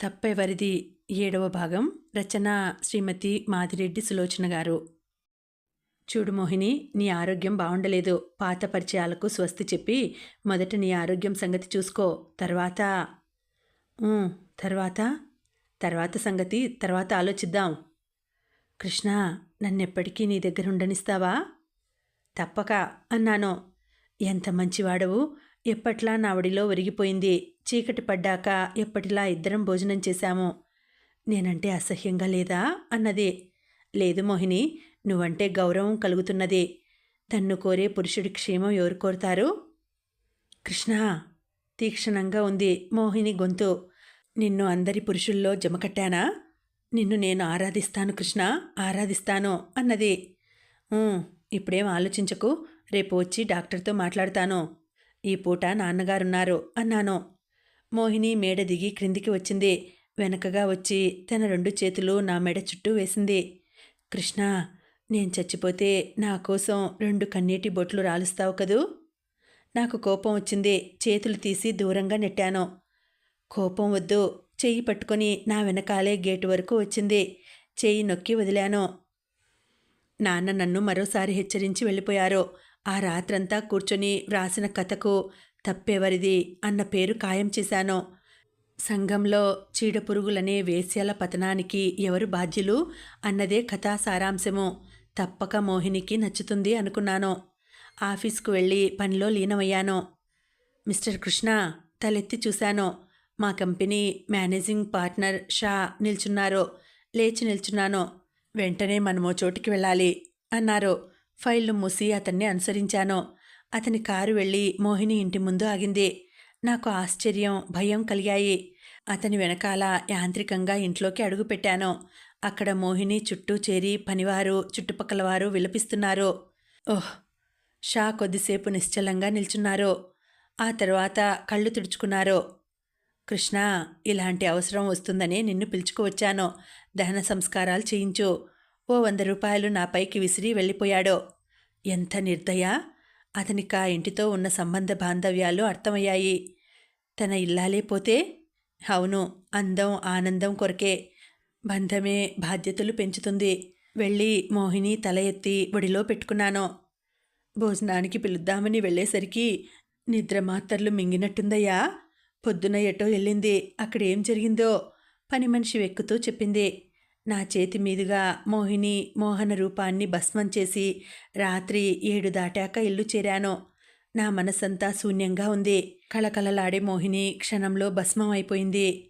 తప్పెవరిది ఏడవ భాగం. రచన శ్రీమతి మాదిరెడ్డి సులోచన గారు. చూడు మోహిని నీ ఆరోగ్యం బాగుండలేదు పాత పరిచయాలకు స్వస్తి చెప్పి మొదట నీ ఆరోగ్యం సంగతి చూసుకో. తర్వాత తర్వాత? తర్వాత సంగతి తర్వాత ఆలోచిద్దాం. కృష్ణ నన్నెప్పటికీ నీ దగ్గర ఉండనిస్తావా తప్పక అన్నాను. ఎంత మంచివాడవు. ఎప్పట్లా నావడిలో ఒరిగిపోయింది. చీకటి పడ్డాక ఎప్పటిలా ఇద్దరం భోజనం చేశాము. నేనంటే అసహ్యంగా లేదా? అన్నది. లేదు మోహిని నువ్వంటే గౌరవం కలుగుతున్నది. తన్ను కోరే పురుషుడి క్షేమం ఎవరు కోరుతారు? కృష్ణ! తీక్షణంగా ఉంది మోహిని గొంతు. నిన్ను అందరి పురుషుల్లో జమకట్టానా నిన్ను నేను ఆరాధిస్తాను కృష్ణ ఆరాధిస్తాను అన్నది. ఇప్పుడేం ఆలోచించకు. రేపు వచ్చి డాక్టర్తో మాట్లాడతాను. ఈ పూట నాన్నగారున్నారు అన్నాను. మోహిని మేడ దిగి క్రిందికి వచ్చింది. వెనకగా వచ్చి తన రెండు చేతులు నా మెడ చుట్టూ వేసింది. కృష్ణ నేను చచ్చిపోతే నా కోసం రెండు కన్నీటి బొట్లు రాలుస్తావు కదూ? నాకు కోపం వచ్చింది. చేతులు తీసి దూరంగా నెట్టాను. కోపం వద్దు. చెయ్యి పట్టుకొని నా వెనకాలే గేటు వరకు వచ్చింది. చెయ్యి నొక్కి వదిలాను. నాన్న నన్ను మరోసారి హెచ్చరించి వెళ్ళిపోయారు. ఆ రాత్రంతా కూర్చొని వ్రాసిన కథకు తప్పెవరిది అన్న పేరు ఖాయం చేశాను. సంఘంలో చీడపురుగులనే వేశ్యాల పతనానికి ఎవరు బాధ్యులు అన్నదే కథా సారాంశము. తప్పక మోహినికి నచ్చుతుంది అనుకున్నాను. ఆఫీస్కు వెళ్ళి పనిలో లీనమయ్యాను. మిస్టర్ కృష్ణ తలెత్తి చూశాను. మా కంపెనీ మేనేజింగ్ పార్ట్నర్ షా నిల్చున్నారు. లేచి నిల్చున్నాను. వెంటనే మనమో చోటికి వెళ్ళాలి అన్నారు. ఫైళ్ళు మూసి అతన్ని అనుసరించాను. అతని కారు వెళ్ళి మోహిని ఇంటి ముందు ఆగింది. నాకు ఆశ్చర్యం భయం కలిగాయి. అతని వెనకాల యాంత్రికంగా ఇంట్లోకి అడుగుపెట్టాను అక్కడ మోహిని చుట్టూ చేరి పనివారు చుట్టుపక్కల వారు విలపిస్తున్నారు. ఓహ్! షా కొద్దిసేపు నిశ్చలంగా నిల్చున్నారు. ఆ తర్వాత కళ్ళు తుడుచుకున్నారు. కృష్ణ ఇలాంటి అవసరం వస్తుందని నిన్ను పిలుచుకువచ్చాను దహన సంస్కారాలు చేయించు. ఓ వంద రూపాయలు నా పైకి విసిరి వెళ్ళిపోయాడు. ఎంత నిర్దయ! అతనికి ఆ ఇంటితో ఉన్న సంబంధ బాంధవ్యాలు అర్థమయ్యాయి. తన ఇల్లాలేపోతే అవును అందం ఆనందం కొరకే. బంధమే బాధ్యతలు పెంచుతుంది. వెళ్ళి మోహిని తల ఎత్తి ఒడిలో పెట్టుకున్నాను. భోజనానికి పిలుద్దామని వెళ్ళేసరికి నిద్ర మాత్రలు మింగినట్టుందయ్యా! పొద్దున ఎటో వెళ్ళింది. అక్కడ ఏం జరిగిందో? పని మనిషి వెక్కుతూ చెప్పింది. నా చేతి మీదుగా మోహిని మోహన రూపాన్ని భస్మం చేసి రాత్రి ఏడు దాటాక ఇల్లు చేరాను. నా మనసంతా శూన్యంగా ఉంది. కళకళలాడే మోహిని క్షణంలో భస్మం అయిపోయింది.